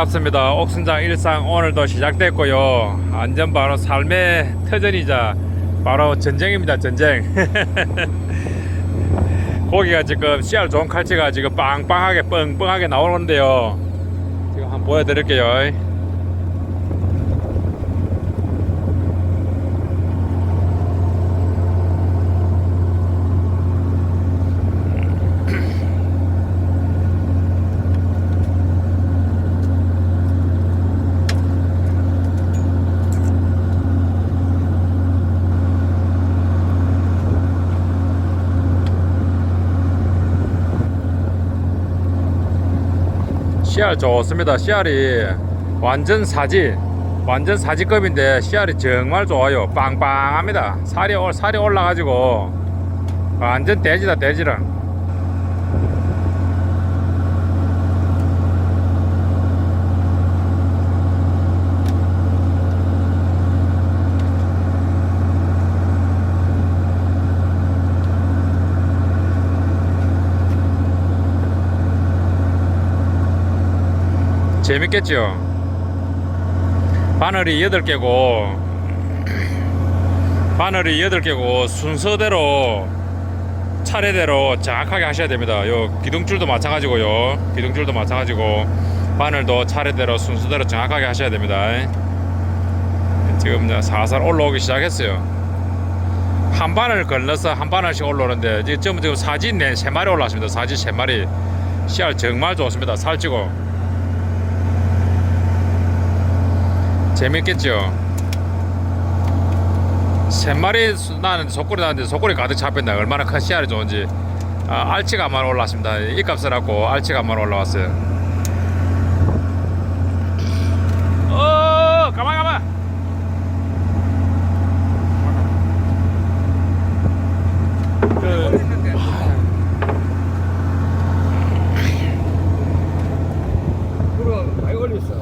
반갑습니다. 옥순장 일상 오늘도 시작됐고요. 완전 바로 삶의 터전이자 바로 전쟁입니다. 전쟁. 고기가 지금 씨알 좋은 칼치가 지금 빵빵하게 뻥뻥하게 나오는데요. 지금 한번 보여드릴게요. 씨알 좋습니다. 씨알이 완전 사지, 완전 사지급인데 씨알이 정말 좋아요. 빵빵합니다. 살이 올 살이 올라가지고 완전 돼지다 돼지랑. 재밌겠죠? 바늘이 8개고 바늘이 8개고 순서대로 차례대로 정확하게 하셔야 됩니다. 요 기둥줄도 마찬가지고요. 기둥줄도 마찬가지고 바늘도 차례대로 순서대로 정확하게 하셔야 됩니다. 지금 살살 올라오기 시작했어요. 한 바늘 걸러서 한 바늘씩 올라오는데 지금 지금 사진 네 세 마리 올라왔습니다. 사진 세 마리 씨알 정말 좋습니다. 살찌고 재밌겠죠? 세 마리 수- 나는데 속골이 나는데 속골이 가득 잡혔나 얼마나 큰 씨알이 좋은지. 아, 알치가 한 마리 올라왔습니다. 이 값을 하고 알치가 한 마리 올라왔어요. 어 가만 가만 그, 그럼 많이 걸렸어.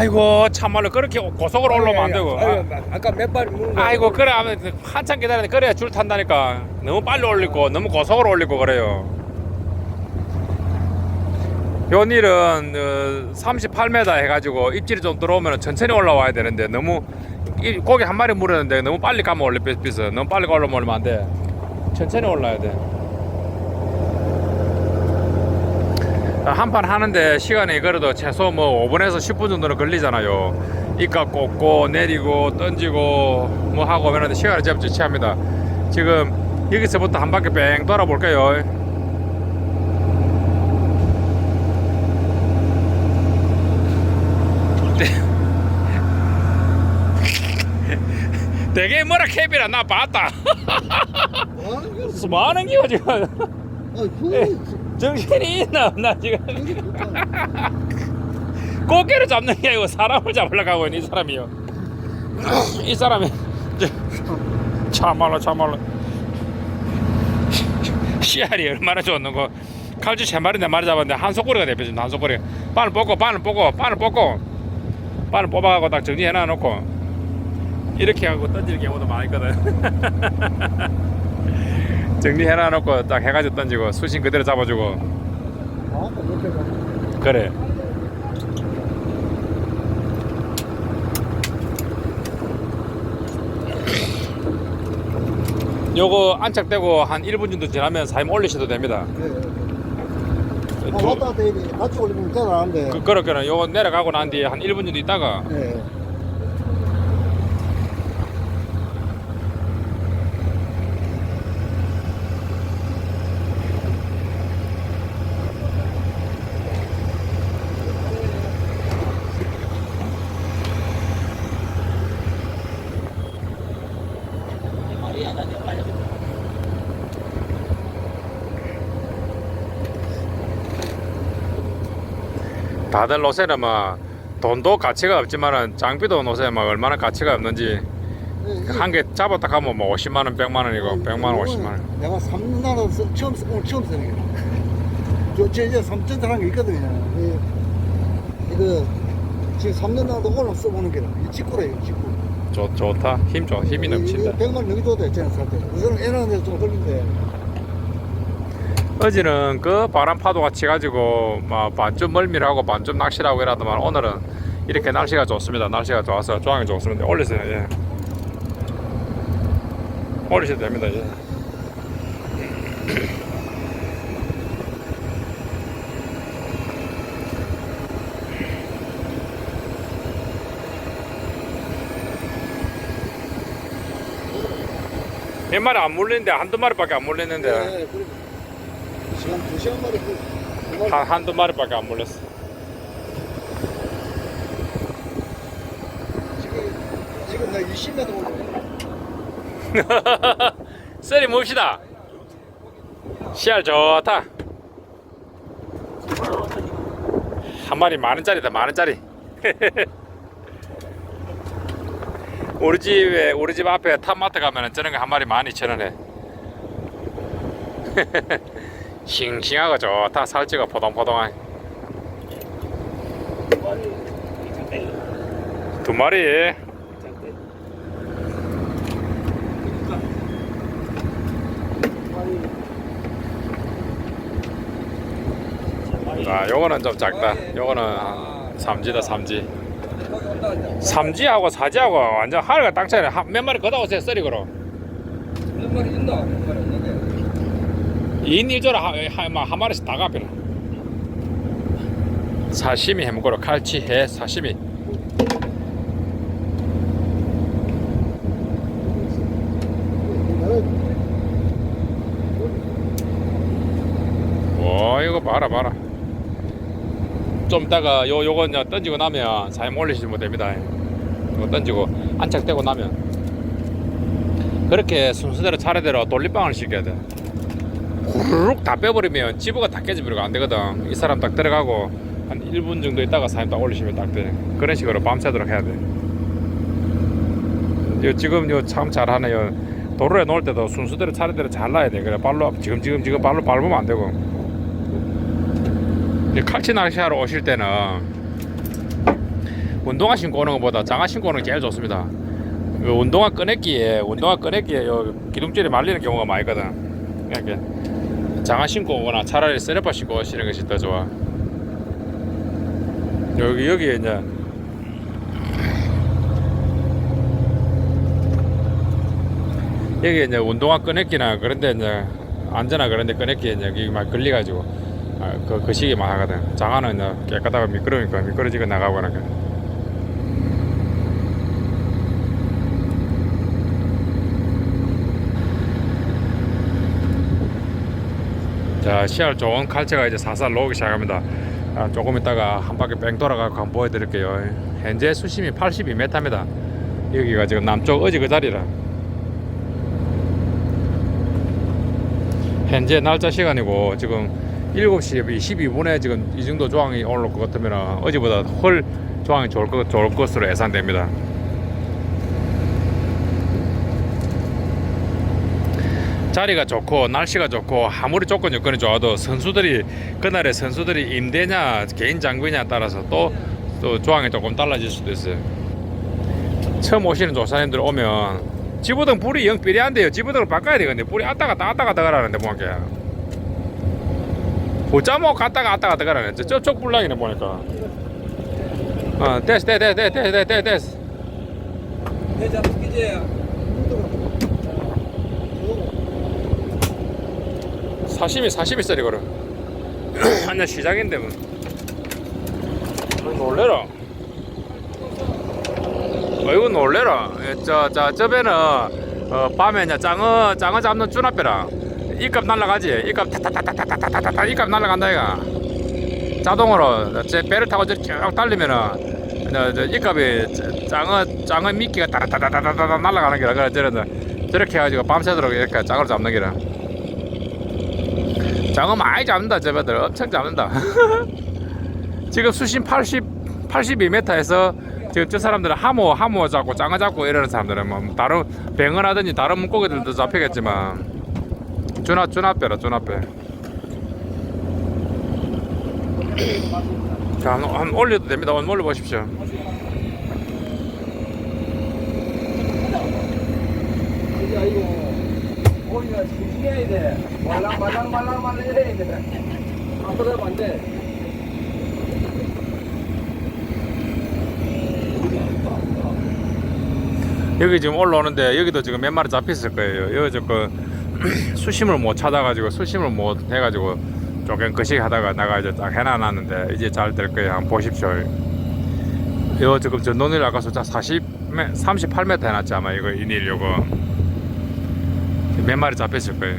아이고 참말로 그렇게 고속으로 올라오면 안 되고. 아유, 아까 몇 발 무는 거. 아이고 그래 하면 한참 기다리는데 그래야 줄 탄다니까. 너무 빨리 올리고 너무 고속으로 올리고 그래요. 요 일은 어, 38m 해가지고 입질이 좀 들어오면 천천히 올라와야 되는데 너무 이 고기 한 마리 물었는데 너무 빨리 가면 올려 삐서 너무 빨리 올라오면 안 돼. 천천히 올라야 돼 한 판 하는데 시간이 그래도 최소 뭐 5분에서 10분 정도는 걸리잖아요. 입가 꽂고 내리고 던지고 뭐 하고 하는데 시간이 제법 지체합니다. 지금 여기서부터 한 바퀴 뺑 돌아볼게요. 되게 뭐라 캡이라 나 봤다. 뭐 하는 거야? 많은 기가 지금 아, 그. 정신이 있나 나 지금. 좋다. 꽃게를 잡는 게 아니고 사람을 잡으려고 하고 있는 이 사람이요. 이 사람이 참말로 참말로 씨알이 얼마나 좋는 거 칼주 세 마리 네 마리 잡았는데 한 소꼬리가 대표진다 한 소꼬리 바늘 뽑고 바늘 뽑고 바늘 뽑고 바늘 뽑아가고 딱 정리해 놔놓고 이렇게 하고 던지는 경우도 많거든 정리해 놔 놓고 딱 해가지고 던지고 수신 그대로 잡아주고. 그래 요거 안착되고 한 1분 정도 지나면 사임 올리셔도 됩니다. 네. 아, 왔다 갔다 해야 같이 올리면 대단한데. 그, 그렇게는 요거 내려가고 난 뒤에 한 1분 정도 있다가 네. 다들 노새는 막 돈도 가치가 없지만은 장비도 노새 막 얼마나 가치가 없는지 네, 한개 잡았다 가면 뭐 50만 원, 100만 원이고 100만 원, 50만 원. 내가 3년 나라 처음 쓰- 오늘 처음 쓰는 게. 저, 저 이제 3전 하는 게 있거든요. 이- 이거 지금 3년 나도 오늘 써보는 게라. 이 직구래요, 직구. 좋, 좋다. 힘 좋아. 힘이 넘친다. 100만 넘겨도 돼, 저는 살 때. 우선은 애나는데 좀 걸린데. 어제는 그 바람 파도가 치가지고 막 반쯤 멀미하고 반쯤 낚시라고 이러더만 오늘은 이렇게 날씨가 좋습니다. 날씨가 좋아서 조항이 좋습니다. 올리세요. 예. 올리셔도 됩니다. 예. 몇 마리 안 물리는데 한두 마리밖에 안 물리는데 네, 그래. 시간 두 시간 만에 그. 한, 한두 마리밖에 안 물렸어. 지금 지금 나 20m 올라. 썰이 봅시다. 씨알 좋다. 한 마리 만 원짜리다 만 원짜리. 우리 집에 우리 집 앞에 탑마트 가면은 저런 거 한 마리 만 이천 원에. 싱싱하고 좋다 살찌가 포동포동한. 두 마리. 아, 요거는 좀 작다. 요거는 한 삼지다 삼지. 삼지하고 사지하고 완전 하늘과 땅 차이네. 한- 몇 마리 걷다 오세요, 썰이 그럼. 몇 마리 있나? 몇 마리 없는데. 2인 1조라 한, 마리씩 다 갚이라. 사시미 해먹으러 칼치 해 사시미. 와 이거 봐라 봐라. 좀 이따가 요 요거 이제 던지고 나면 사임 올리시면 됩니다. 이거 던지고 안착되고 나면 그렇게 순서대로 차례대로 돌림방을 시켜야 돼. 후루룩 다 빼버리면 지부가 다 깨져버리고 안 되거든. 이 사람 딱 들어가고 한 1분 정도 있다가 사임 딱 올리시면 딱 돼. 그런 식으로 밤새도록 해야 돼. 요 지금 요참 잘하네요. 도로에 놓을 때도 순서대로 차례대로 잘 놔야 돼. 그래 발로 지금 지금 지금 발로 밟으면 안 되고. 이 칼치 낚시하러 오실 때는 운동화 신고 오는 것보다 장화 신고 오는 게 제일 좋습니다. 그 운동화 꺼냈기에 운동화 꺼냈기에 요 기둥줄이 말리는 경우가 많이 있거든. 이렇게 장화 신고 오거나 차라리 쓰레빠 신고 오시는 것이 더 좋아. 여기 여기에 이제 여기 이제 운동화 꺼냈기나 그런데 이제 안전하 그런데 꺼냈기에 이제 여기 막 걸려가지고 아, 그, 그 시기 막 하거든. 장화는 이제 깨끗하고 미끄러우니까 미끄러지고 나가거나 그래. 자 시알 좋은 칼체가 이제 살살 나오기 시작합니다. 아, 조금 있다가 한 바퀴 뺑 돌아가고 한번 보여드릴게요. 현재 수심이 82m입니다. 여기가 지금 남쪽 어지 그 자리라. 현재 날짜 시간이고 지금 7시 22분에 지금 이 정도 조항이 올라올 것 같으면 어제보다 훨 조항이 좋을, 것, 좋을 것으로 예상됩니다 자리가 좋고 날씨가 좋고 아무리 조건 여건이 좋아도 선수들이 그날의 선수들이 임대냐 개인 장비냐 따라서 또, 또 조항이 조금 달라질 수도 있어요. 처음 오시는 조사님들 오면 지부등 불이 영 삐리한데요. 지부등을 바꿔야 되겠네. 불이 왔다 갔다 왔다 갔다 가라는데 뭐게. 보자모 갔다가 왔다 갔다 가라네. 저- 저쪽 불량이네 보니까. 어, 됐어, 됐어, 됐어, 됐어, 됐어, 됐어. 회장 기재야. 사심이 사심이 썰이 거려 한년 시작인데 뭐. 어, 놀래라. 어이구 놀래라. 저 저 저배는 어, 밤에 이제 장어 장어 잡는 쭈나빼라. 입값 날라가지. 입값 타타타타타타타타 입값 날라간다 이가. 자동으로 제 배를 타고 저쭉 달리면은 저, 저 입값이 저- 장어 장어 미끼가 따라따다다다다 날라가는 기라 그래 저런 저렇게 해가지고 밤새도록 이렇게 장어를 잡는 기라 장어 많이 잡는다 저배들. 엄청 잡는다. 지금 수심 80 82m에서 지금 저 사람들은 하모 하모 잡고 장어 잡고 이러는 사람들은 뭐 다른 뱅어라든지 다른 물고기들도 잡히겠지만. 주나 주나빼라 주나빼 자 한번, 한번 올려도 됩니다. 한번 올려보십시오 그게 아니고. 거의 여기 지금 올라오는데 여기도 지금 몇 마리 잡혔을 거예요. 여기 저그 수심을 못 찾아가지고 수심을 못 해가지고 조금 거시기 하다가 나가 이제 딱 해놔놨는데 이제 잘 될 거예요. 한번 보십시오. 이거 지금 저 논일 아까 숫자 40, 38m 해놨지 아마 이거 요거 몇 마리 잡혔을 거예요.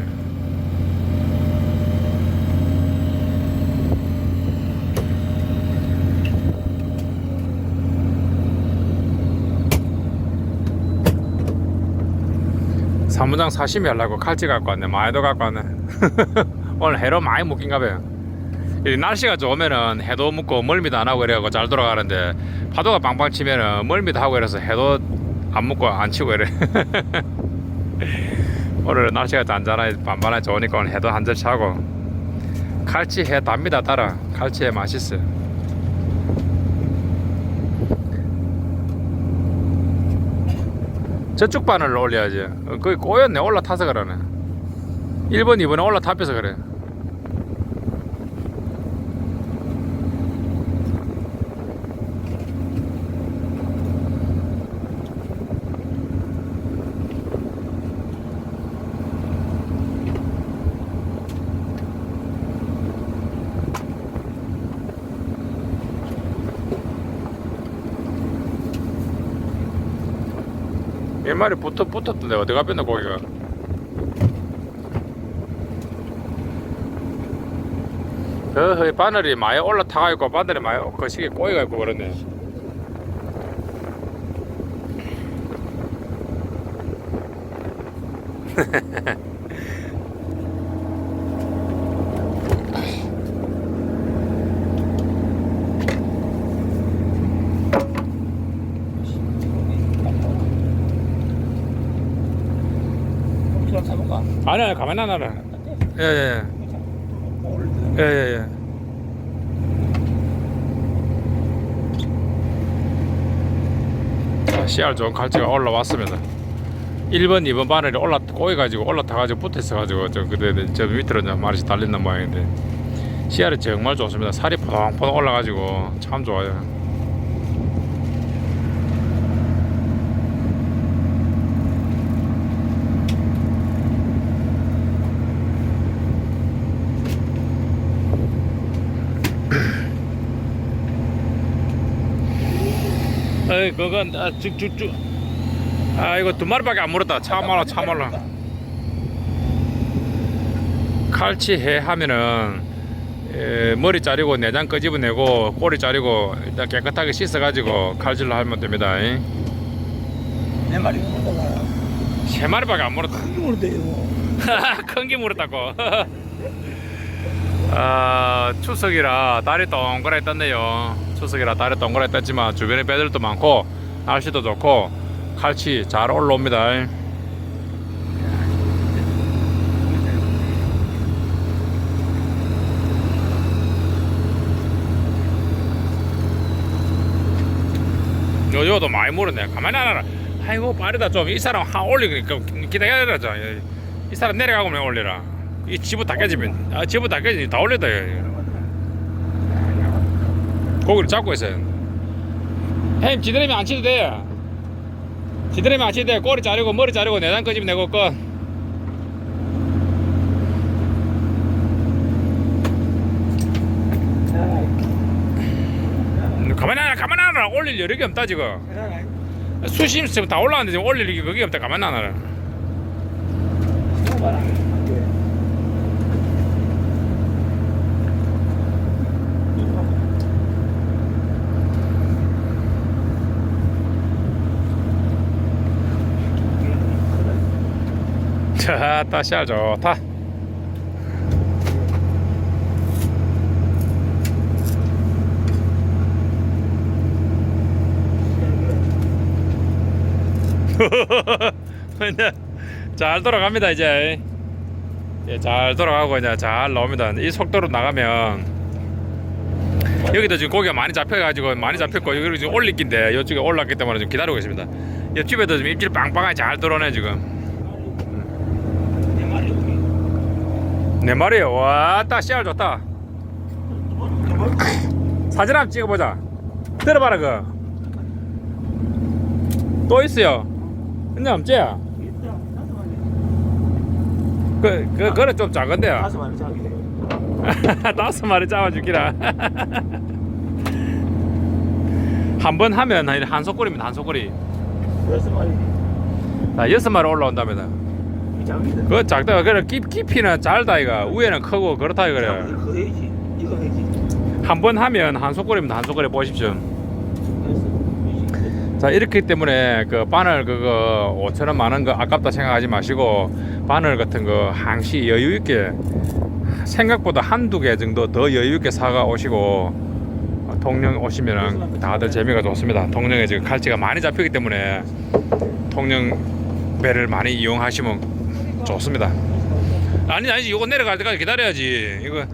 사무장 사심이 하려고 칼치 갖고 왔네. 많이도 갖고 왔네. 오늘 해로 많이 묶인가 봐요. 이 날씨가 좋으면은 해도 묶고 멀미도 안 하고 이래갖고 잘 돌아가는데 파도가 빵빵 치면은 멀미도 하고 이래서 해도 안 묶고 안 치고 이래 오늘 날씨가 잔잔하게 반반하게 좋으니까 해도 한 절 차고 칼치 해 답니다 따라 칼치 해 맛있어요 저쪽 바늘을 올려야지. 어, 거기 꼬였네. 올라타서 그러네. 1번, 2번에 올라타면서 그래. 몇 마리 붙어, 붙었던데 어디 가뺐나 고기가? 그 바늘이 많이 올라타가 있고 바늘이 많이 거시기 꼬이가 있고 그러네 좀 사볼까? 아니 아니 가만히 안 하라. 예예예. 예 예 예. 자 씨알 좋은 갈치가 올라왔습니다. 1번 2번 바늘이 올라 꼬여가지고 올라타가지고 붙어있어가지고 저 그때 저 밑으로 이제 마리씩 달린단 모양인데 씨알이 정말 좋습니다. 살이 포동포동 올라가지고 참 좋아요 에이 그건 아, 쭉쭉쭉 아 이거 두 마리밖에 안 물었다 참말로 참말로 칼치해 하면은 에, 머리 자르고 내장 끄집어내고 꼬리 자르고 일단 깨끗하게 씻어가지고 칼질로 하면 됩니다 잉. 내 말이 물어봐. 세 마리밖에 안 물었다 이걸 돼요. 큰게 물었다고 아 추석이라 달이 동그랗게 떴네요 추석이라 달이 동그랗게 떴지만 주변에 배들도 많고 날씨도 좋고 칼치 잘 올라옵니다. 요요도 많이 물었네. 가만히 안 하라. 아이고 빠르다 좀 이 사람 한 올리니까 기다려라 좀이 사람 내려가고 면 올리라. 이 집어 다 깨지면 아 집어 다 깨지 다 올려다 고기를 잡고 있어요. 햄 지드래미 안 치도 돼요. 지드래미 안 치도 돼 꼬리 자르고 머리 자르고 내장 끄집어 내고 가만히 안 하라 가만히 안 하라. 올릴 여력이 없다 지금. 수심 지금 다 올라왔는데 지금 올릴 게 그게 없다. 가만히 안 하라 자, 다시 하죠. 다. 이제 잘 돌아갑니다 이제. 예, 잘 돌아가고 이제 잘 나옵니다. 이 속도로 나가면 여기도 지금 고기가 많이 잡혀가지고 많이 잡혔고 여기 지금 올리기인데 이쪽에 올랐기 때문에 좀 기다리고 있습니다. 옆집에도 지금 입질 빵빵하게 잘 들어오네 지금. 네 마리요. 와, 딱 씨알 좋다. 사진 한번 찍어보자. 들어봐라 그. 또 있어요. 근데 엄지야. 그, 그, 그는 좀 작은데요. 다섯 마리 돼. 다섯 마리 잡아주기라. 한 번 하면 한- 한 소꼬리면 한 소꼬리. 여섯 마리. 자, 여섯 마리 올라온답니다. 이 작은데. 그 작다가 그래 깊, 깊이는 짧다 이가 위에는 크고 그렇다 이거래. 이거 해야지. 이거 해야지. 한 번 하면 한 소꼬리면 한 소꼬리 보십시오. 자 이렇기 때문에 그 바늘 그거 5천 원 많은 거 아깝다 생각하지 마시고 바늘 같은 거 항시 여유 있게 생각보다 한두 개 정도 더 여유 있게 사가 오시고 어, 통영 오시면은 다들 재미가 좋습니다. 통영에 지금 칼치가 많이 잡히기 때문에 통영 배를 많이 이용하시면 좋습니다. 아니 아니지 이거 내려갈 때까지 기다려야지 이거.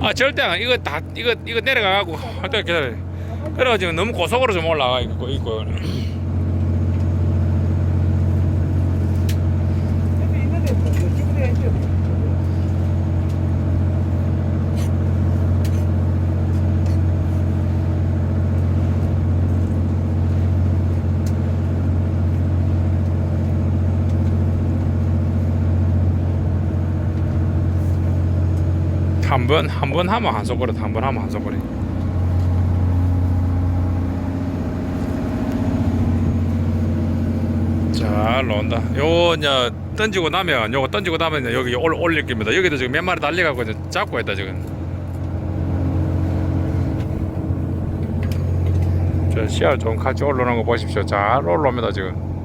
아 절대 안 이거 다 이거 이거 내려가고 할때 기다려. 그래가지고 너무 고속으로 좀 올라가 있고 있고. 있는데 뭐 지금 해야지. 한 번 한 번 하면 한 손가락 한번 하면 한 손가락. 잘 나온다. 요거 이제 던지고 나면 요거 던지고 나면 여기 올, 올릴 겁니다. 여기도 지금 몇 마리 달려가고 이제 잡고 있다 지금. 저 씨알 좋은 칼치 올라오는 거 보십시오. 잘 올라옵니다 지금.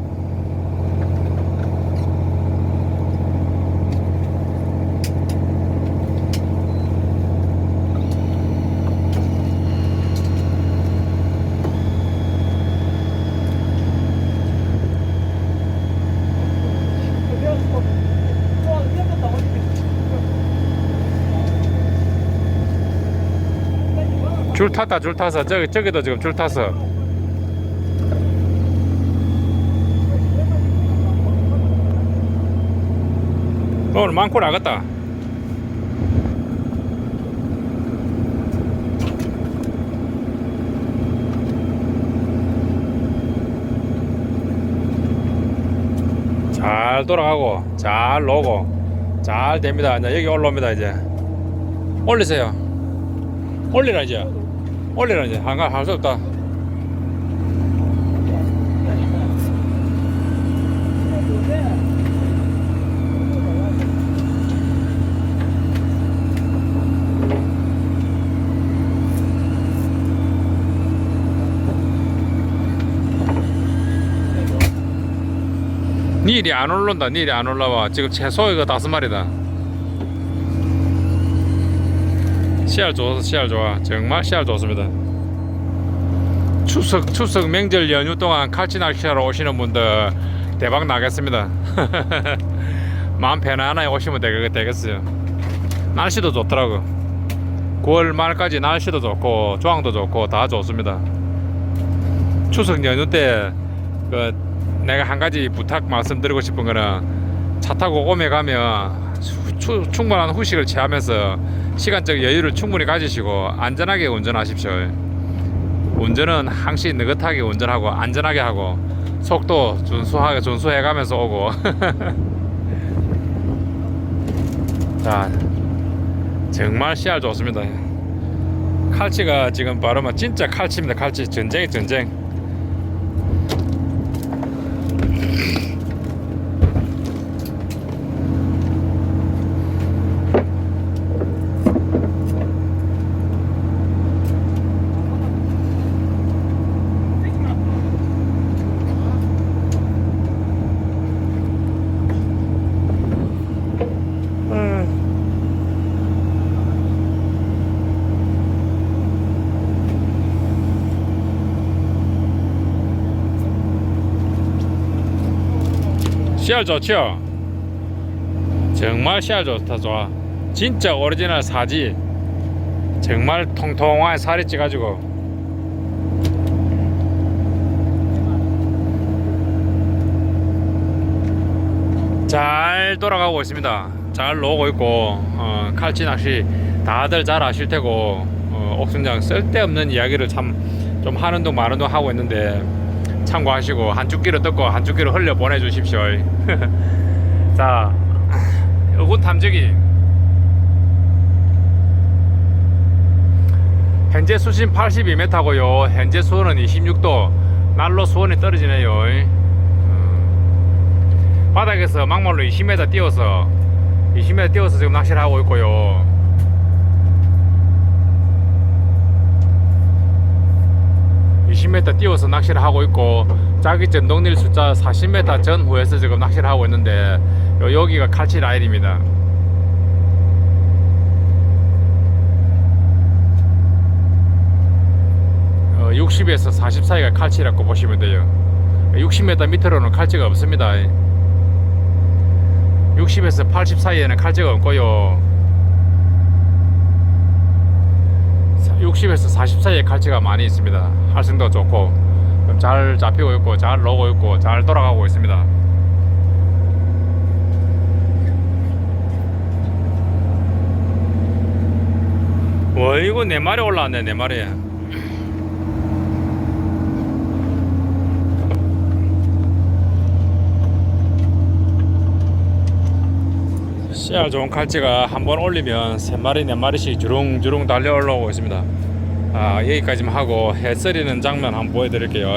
줄 탔다 줄 타서. 저기 저기도 지금 줄 타서. 오늘 많고 나갔다. 잘 돌아가고 잘 놓고 잘 됩니다. 이제 여기 올라옵니다 이제. 올리세요. 올리라 이제 올리라 이제. 한가 할수 없다. 니일이 안 올라온다. 니일이 안 올라와. 지금 최소 이거 다섯 마리다 씨알 좋아서 씨알 좋아. 정말 씨알 좋습니다. 추석 추석 명절 연휴 동안 칼치 낚시하러 오시는 분들 대박 나겠습니다. 마음 편안하게 오시면 되겠, 되겠어요. 날씨도 좋더라고. 9월 말까지 날씨도 좋고 조항도 좋고 다 좋습니다. 추석 연휴 때 그 내가 한 가지 부탁 말씀드리고 싶은 거는 차 타고 오메 가면 충분한 후식을 취하면서 시간적 여유를 충분히 가지시고 안전하게 운전하십시오. 운전은 항시 느긋하게 운전하고 안전하게 하고 속도 준수하게 준수해 가면서 오고 자 정말 씨알 좋습니다. 칼치가 지금 바르면 진짜 칼치입니다. 칼치 전쟁이 전쟁. 씨알 좋죠? 정말 씨알 좋다 좋아. 진짜 오리지널 사지. 정말 통통하게 살이 찌가지고. 잘 돌아가고 있습니다. 잘 나오고 있고 어, 칼치 낚시 다들 잘 아실 테고 어, 옥순장 쓸데없는 이야기를 참 좀 하는 둥 마는 둥 하고 있는데 참고하시고 한 쭈끼를 뜯고 한 쭈끼를 흘려 보내주십시오. 자, 어군 탐지기 현재 수심 82m고요. 현재 수온은 26도. 날로 수온이 떨어지네요. 음, 바닥에서 막말로 20m 띄워서 20m 띄워서 지금 낚시를 하고 있고요. (20m) 띄워서 낚시를 하고 있고 자기 전동릴 숫자 (40m) 전후에서 지금 낚시를 하고 있는데 요- 여기가 칼치 라인입니다 어, 60에서 40 사이가 칼치라고 보시면 돼요. 60m 밑으로는 칼치가 없습니다. 60에서 80 사이에는 칼치가 없고요. 60에서 40 사이에 칼치가 많이 있습니다. 활성도 좋고 잘 잡히고 있고 잘 나오고 있고 잘 돌아가고 있습니다. 와 이거 네 마리 올라왔네 네 마리. 씨알 좋은 칼치가 한 번 올리면 세 마리 네 마리씩 주릉주릉 달려 올라오고 있습니다. 아 여기까지만 하고 해 썰이는 장면 한번 보여드릴게요.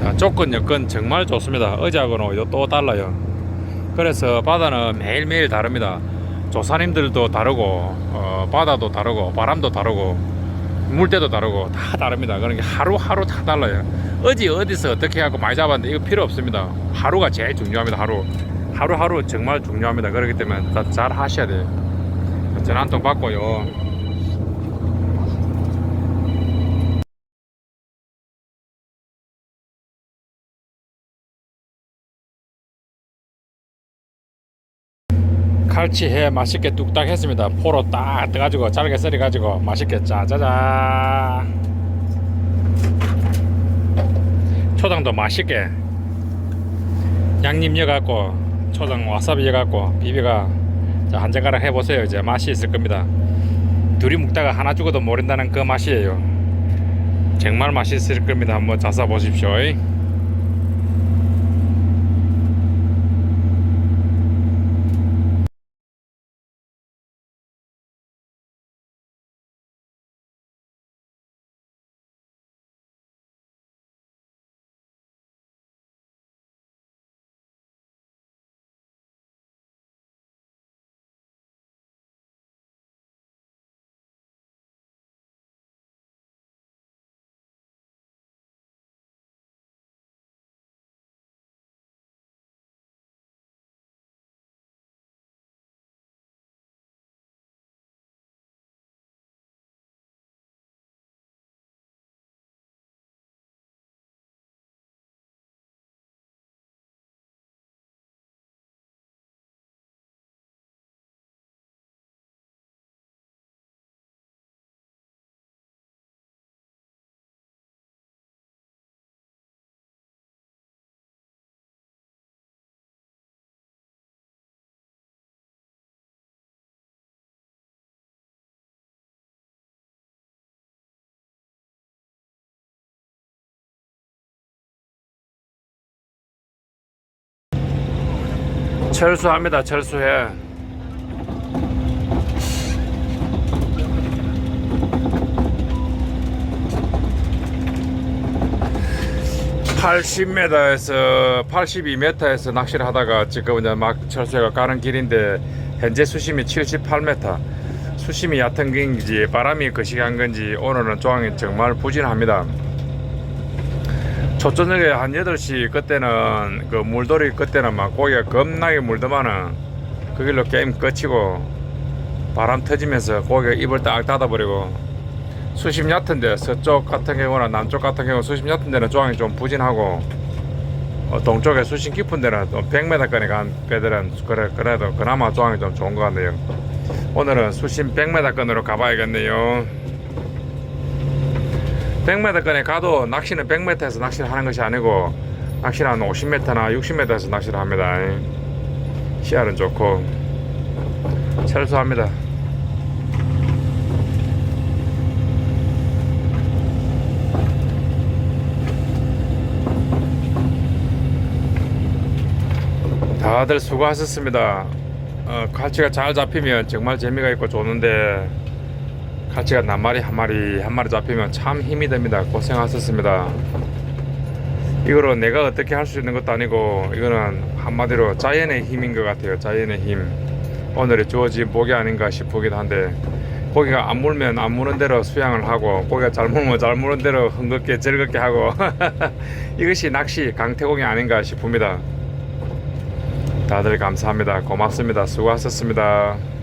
자, 조건 여건 정말 좋습니다. 어제하고는 또 달라요. 그래서 바다는 매일매일 다릅니다. 조사님들도 다르고 어, 바다도 다르고 바람도 다르고 물때도 다르고 다 다릅니다. 그러니까 하루하루 다 달라요. 어디 어디서 어떻게 하고 많이 잡았는데 이거 필요 없습니다. 하루가 제일 중요합니다. 하루 하루하루 정말 중요합니다. 그렇기 때문에 다 잘 하셔야 돼요. 전화 한 통 받고요. 칼치해 맛있게 뚝딱 했습니다. 포로 딱 떠가지고 잘게 썰어가지고 맛있게 짜자자. 초장도 맛있게 양념 넣어갖고 초장 와사비 넣어갖고 비비가 자, 한 젓가락 해보세요. 이제 맛이 있을 겁니다. 둘이 먹다가 하나 죽어도 모른다는 그 맛이에요. 정말 맛있을 겁니다. 한번 자사 보십시오. 철수합니다. 철수해. (80m에서) (82m에서) 낚시를 하다가 지금 이제 막 철수해가 가는 길인데 현재 수심이 (78m) 수심이 얕은 건지 바람이 거시기한 건지 오늘은 조항이 정말 부진합니다 초저녁에 한 8시 그때는 그 물돌이 그때는 막 고기가 겁나게 물더만은 그 길로 게임 끝이고 바람 터지면서 고기가 입을 딱 닫아버리고 수심 얕은데 서쪽 같은 경우나 남쪽 같은 경우 수심 얕은 데는 조항이 좀 부진하고 어, 동쪽에 수심 깊은 데는 또 100m까지 간 배들은 그래, 그래도 그나마 조항이 좀 좋은 것 같네요. 오늘은 수심 100m권으로 가봐야겠네요 100m권에 가도 낚시는 100m에서 낚시를 하는 것이 아니고 낚시는 한 50m나 60m에서 낚시를 합니다. 시야는 좋고 철수합니다. 다들 수고하셨습니다. 어, 갈치가 잘 잡히면 정말 재미가 있고 좋은데 갈치가 낱마리 한 마리 한 마리 잡히면 참 힘이 됩니다. 고생하셨습니다. 이거로 내가 어떻게 할 수 있는 것도 아니고 이거는 한마디로 자연의 힘인 것 같아요. 자연의 힘. 오늘의 주어진 복이 아닌가 싶기도 한데 고기가 안 물면 안 무는 대로 수양을 하고 고기가 잘 물면 잘 무는 대로 흥겁게 즐겁게 하고 이것이 낚시 강태공이 아닌가 싶습니다. 다들 감사합니다. 고맙습니다. 수고하셨습니다.